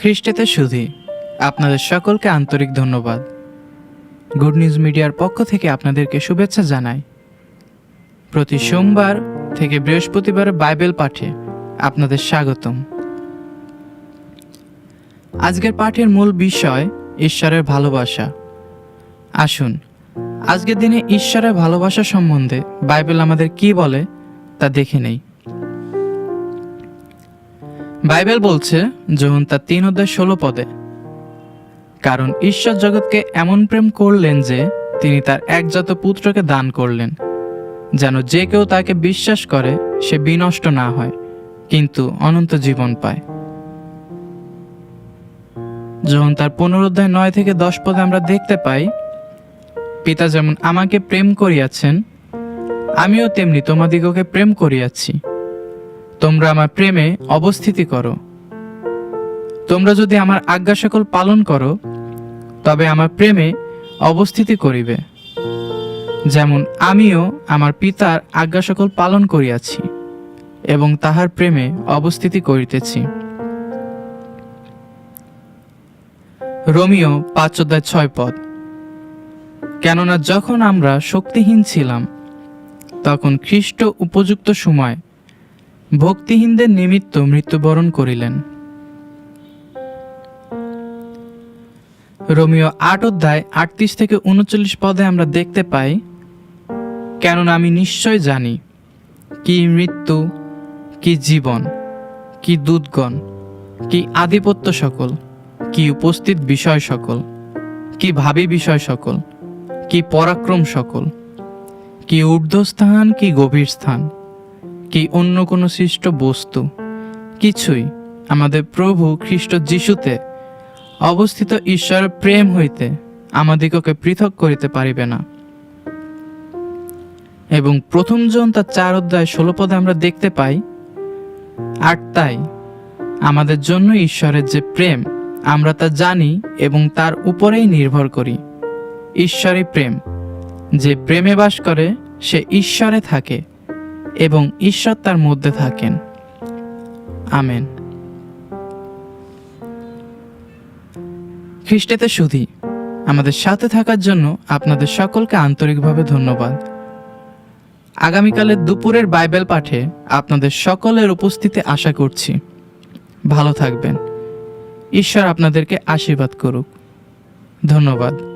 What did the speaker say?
খ্রিস্টেতে সুধি আপনাদের সকলকে আন্তরিক ধন্যবাদ। গুড নিউজ মিডিয়ার পক্ষ থেকে আপনাদেরকে শুভেচ্ছা জানাই। প্রতি সোমবার থেকে বৃহস্পতিবার বাইবেল পাঠে আপনাদের স্বাগতম। আজকের পাঠের মূল বিষয় ঈশ্বরের ভালোবাসা। আসুন, আজকের দিনে ঈশ্বরের ভালোবাসা সম্বন্ধে বাইবেল আমাদের কি বলে তা দেখে নেই। বাইবেল বলছে, যখন তার তিন অধ্যায় ষোলো পদে, কারণ ঈশ্বর জগৎকে এমন প্রেম করলেন যে তিনি তার একজাত পুত্রকে দান করলেন, যেন যে কেউ তাকে বিশ্বাস করে, সে বিনষ্ট না হয়, কিন্তু অনন্ত জীবন পায়। যখন তার পুনরুদ্ধায় নয় থেকে দশ পদে আমরা দেখতে পাই, পিতা যেমন আমাকে প্রেম করিয়াছেন, আমিও তেমনি তোমাদিগকে প্রেম করিয়াছি। তোমরা আমার প্রেমে অবস্থিতি করো। তোমরা যদি আমার আজ্ঞা সকল পালন করো, তবে আমার প্রেমে অবস্থিতি করিবে। যেমন আমিও আমার পিতার আজ্ঞা সকল পালন করিয়াছি এবং তাহার প্রেমে অবস্থিতি করিতেছি। রোমিও পাঁচ অধ্যায় ছয় পদ। কেননা যখন আমরা শক্তিহীন ছিলাম, তখন খ্রিস্ট উপযুক্ত সময় ভক্তিহীনদের নিমিত্ত মৃত্যুবরণ করিলেন। রোমিও আট অধ্যায় আটত্রিশ থেকে উনচল্লিশ পদে আমরা দেখতে পাই, কেননা আমি নিশ্চয় জানি কি মৃত্যু, কি জীবন, কি দুধগণ কি আধিপত্য সকল, কি উপস্থিত বিষয় সকল, কি ভাবি বিষয় সকল, কি পরাক্রম সকল, কি ঊর্ধ্বস্থান, কি গভীর স্থান। কি অন্য কোনো সৃষ্ট বস্তু? কিছুই আমাদের প্রভু খ্রিস্ট যিশুতে অবস্থিত ঈশ্বরের প্রেম হইতে আমাদিগকে পৃথক করিতে পারিবে না। এবং প্রথম জন তার চার অধ্যায় ষোলো পদে আমরা দেখতে পাই, আর তাই আমাদের জন্য ঈশ্বরের যে প্রেম, আমরা তা জানি এবং তার উপরেই নির্ভর করি। ঈশ্বরই প্রেম। যে প্রেমে বাস করে, সে ঈশ্বরে থাকে। এবং ঈশ্বর তার মধ্যে থাকেন। আমেন। খ্রিস্টেতে সুধি আমাদের সাথে থাকার জন্য আপনাদের সকলকে আন্তরিকভাবে ধন্যবাদ। আগামীকালের দুপুরের বাইবেল পাঠে আপনাদের সকলের উপস্থিতি আশা করছি। ভালো থাকবেন। ঈশ্বর আপনাদেরকে আশীর্বাদ করুক। ধন্যবাদ।